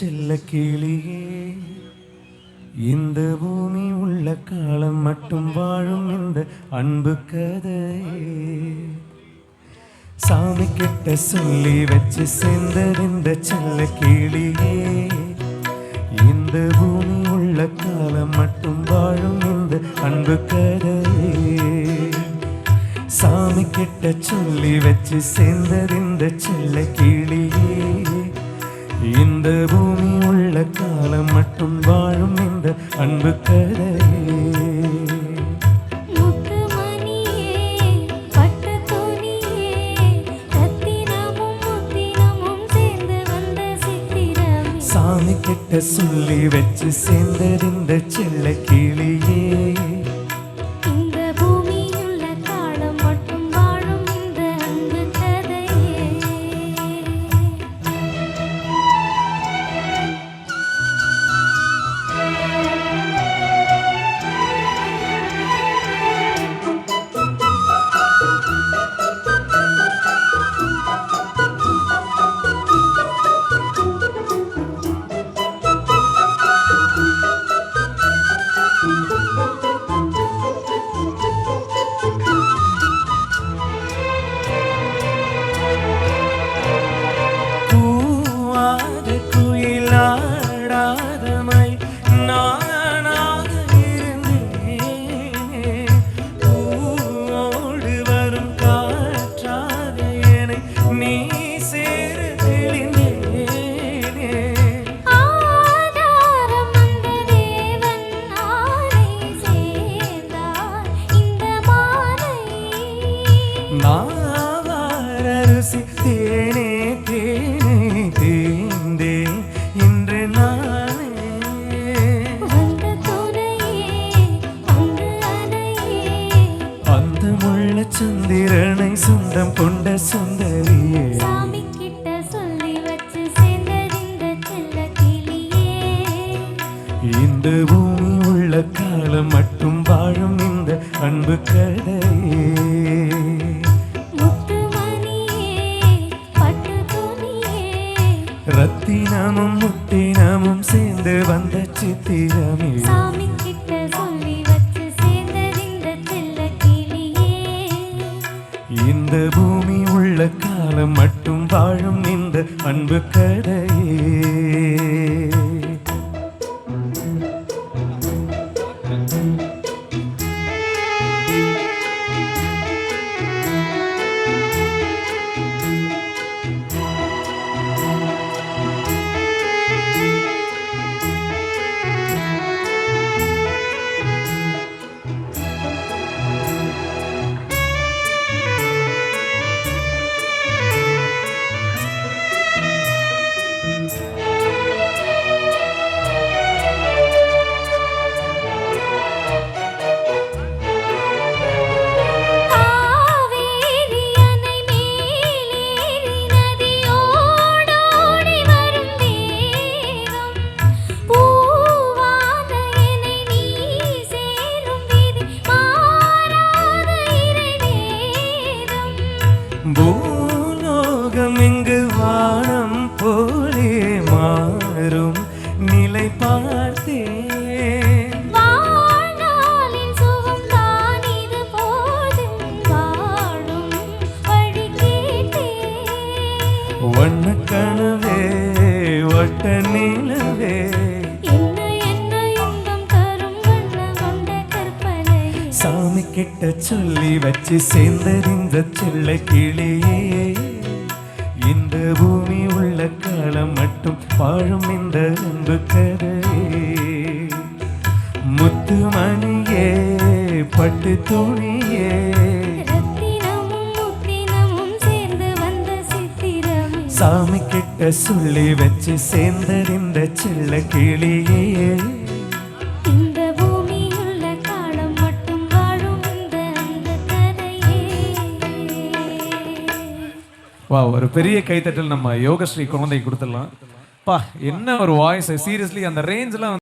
செல்ல கிளியே. இந்த பூமி உள்ள காலம் மட்டும் வாழும் இந்த அன்பு கதையே. சாமி கிட்ட சொல்லி வச்சு சேர்ந்தறிந்த செல்ல கிளியே. இந்த பூமி உள்ள காலம் மட்டும் வாழும் இந்த அன்பு கதையே. சாமி கிட்ட சொல்லி வச்சு சேர்ந்தறிந்த செல்ல கிளியே. இந்த பூமி உள்ள காலம் மட்டும் வாழும் இந்த அன்பு சித்திரமே. சாமி கிட்ட சொல்லி வச்சு சேர்ந்தறிந்த செல்ல கிளியே. சந்திரனை சொந்தம் கொண்ட சுந்தரியே. இந்த பூமி உள்ள காலம் மட்டும் வாழும் இந்த அன்பு துணியே ரத்தினமும் முத்தினமும் சேர்ந்து வந்த சித்திரமே. வாழும் இந்த அன்பு கடையே வாழும் வழி கேட்டேன். வண்ண கனவே வட்ட நிலவே. சாமி கிட்ட சொல்லி வச்சு சேர்ந்தறிந்த செல்ல கிளியே. பூமி உள்ள காலம் மட்டும் வாழும் இந்த அன்பு கதையே முத்துமணியே பட்டு துணியே. ரத்தினமும் முத்தினமும் சேர்ந்து வந்த சித்திரமே. சாமி கிட்ட சொல்லி வச்சு சேர்ந்தறிந்த செல்ல கிளியே. வா ஒரு பெரிய கைத்தட்டல். நம்ம யோகஸ்ரீ குழந்தை கொடுத்துடலாம். பா என்ன ஒரு வாய்ஸ் சீரியஸ்லி அந்த ரேஞ்ச்லாம்